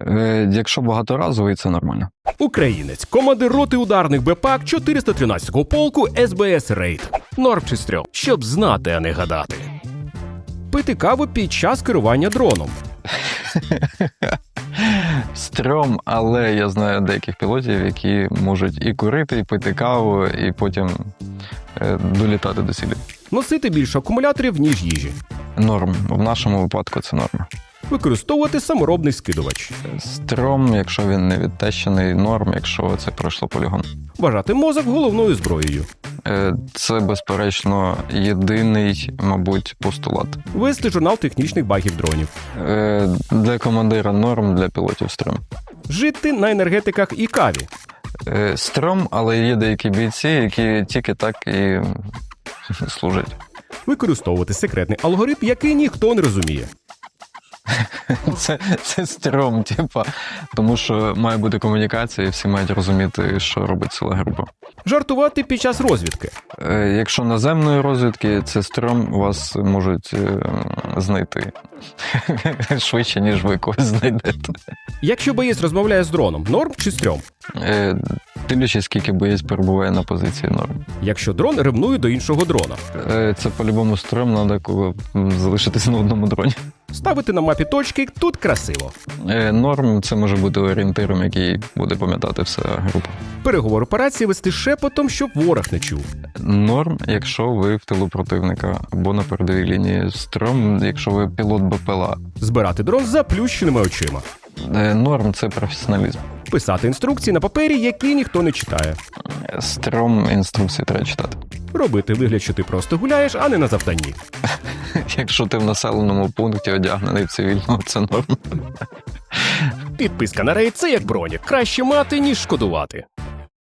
Е, якщо багаторазовий, це нормально. Українець, командир роти ударних БПАК 413-го полку СБС Рейд. Норм чи стрьом, щоб знати, а не гадати. Пити каву під час керування дроном. Стрьом, але я знаю деяких пілотів, які можуть і курити, і пити каву, і потім е, долітати до цілі. Носити більше акумуляторів, ніж їжі. Норм. В нашому випадку це норма. Використовувати саморобний скидувач. Стрьом, якщо він не відтещений, норм, якщо це пройшло полігон. Вважати мозок головною зброєю. Е, Це, безперечно, єдиний, мабуть, постулат. Вести журнал технічних багів дронів. Е, Для командира норм, для пілотів стрьом. Жити на енергетиках і каві. Е, Стрьом, але є деякі бійці, які тільки так і служать. Використовувати секретний алгоритм, який ніхто не розуміє. Це, це стрьом, типа, тому що має бути комунікація, і всі мають розуміти, що робить ціла група. Жартувати під час розвідки. Е, Якщо наземної розвідки, це стрьом, вас можуть е, знайти швидше, ніж ви когось знайдете. Якщо боєць розмовляє з дроном, норм чи стрьом? Дивлячись, скільки боєць перебуває на позиції норм. Якщо дрон ревнує до іншого дрона. Е, Це по-любому стрьом, треба залишитися на одному дроні. Ставити на мапі точки тут красиво. Е, Норм це може бути орієнтиром, який буде пам'ятати вся група. Переговор операції вести шепотом, щоб ворог не чув. Норм, якщо ви в тилу противника або на передовій лінії стром, якщо ви пілот БПЛА. Збирати дрон з заплющеними очима. Е, Норм це професіоналізм. Писати інструкції на папері, які ніхто не читає. Стром інструкції треба читати. Робити вигляд, що ти просто гуляєш, а не на завданні. Якщо ти в населеному пункті одягнений в цивільному, це норм. Підписка на рейд це як бронік. Краще мати, ніж шкодувати.